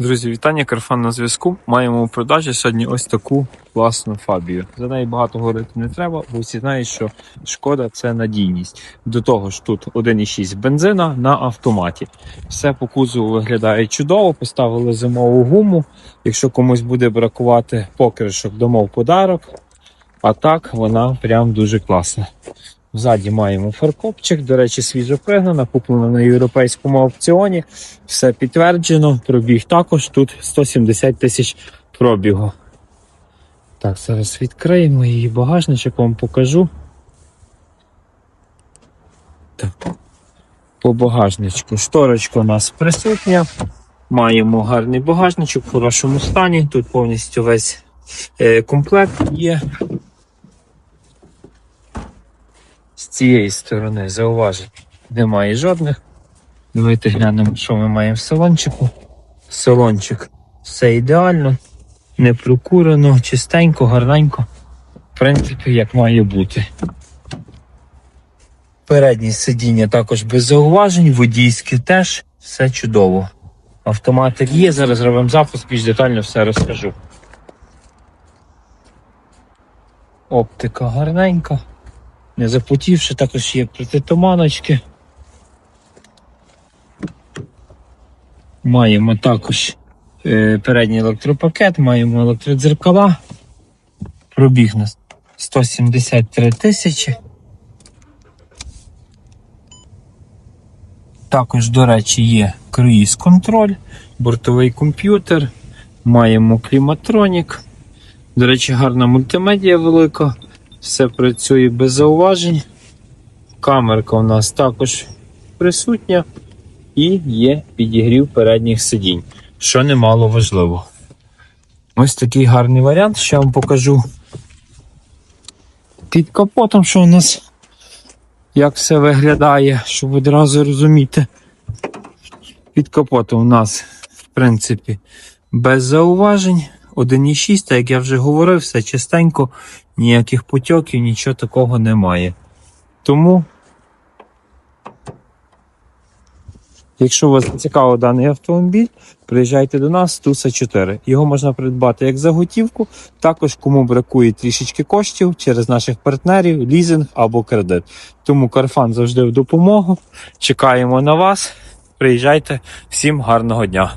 Друзі, вітання, Карфан на зв'язку. Маємо у продажі сьогодні ось таку класну фабію. За неї багато говорити не треба, бо всі знають, що шкода це надійність. До того ж, тут 1,6 бензина на автоматі. Все по кузову виглядає чудово. Поставили зимову гуму. Якщо комусь буде бракувати покришок, домов подарок. А так вона прям дуже класна. Ззаді маємо фаркопчик, до речі, свіжо пригнана, куплена на європейському аукціоні. Все підтверджено. Пробіг також тут 170 тисяч пробігу. Так, зараз відкриємо її багажничок, вам покажу. Так. По багажничку. Шторочка у нас присутня. Маємо гарний багажничок в хорошому стані. Тут повністю весь е, комплект є. З цієї сторони зауважень немає жодних. Давайте глянемо, що ми маємо в салончику. Салончик все ідеально, не прокурено, чистенько, гарненько. В принципі, як має бути. Переднє сидіння також без зауважень, водійське теж, все чудово. Автоматик є, зараз робимо запуск, більш детально все розкажу. Оптика гарненька. Не запотівши, також є протитуманочки. Маємо також е, передній електропакет, маємо електродзеркала. Пробіг на 173 тисячі. Також, до речі, є круїз контроль, бортовий комп'ютер, маємо кліматронік. До речі, гарна мультимедія велика. Все працює без зауважень. Камерка у нас також присутня і є підігрів передніх сидінь, що немало важливо. Ось такий гарний варіант, що вам покажу. Під капотом, що у нас як все виглядає, щоб одразу розуміти. Під капотом у нас, в принципі, без зауважень. 1,6, так як я вже говорив, все чистенько, ніяких потьоків, нічого такого немає. Тому, якщо вас цікавий даний автомобіль, приїжджайте до нас, Туса 4. Його можна придбати як за готівку, також кому бракує трішечки коштів через наших партнерів, лізинг або кредит. Тому Карфан завжди в допомогу. Чекаємо на вас. Приїжджайте. Всім гарного дня!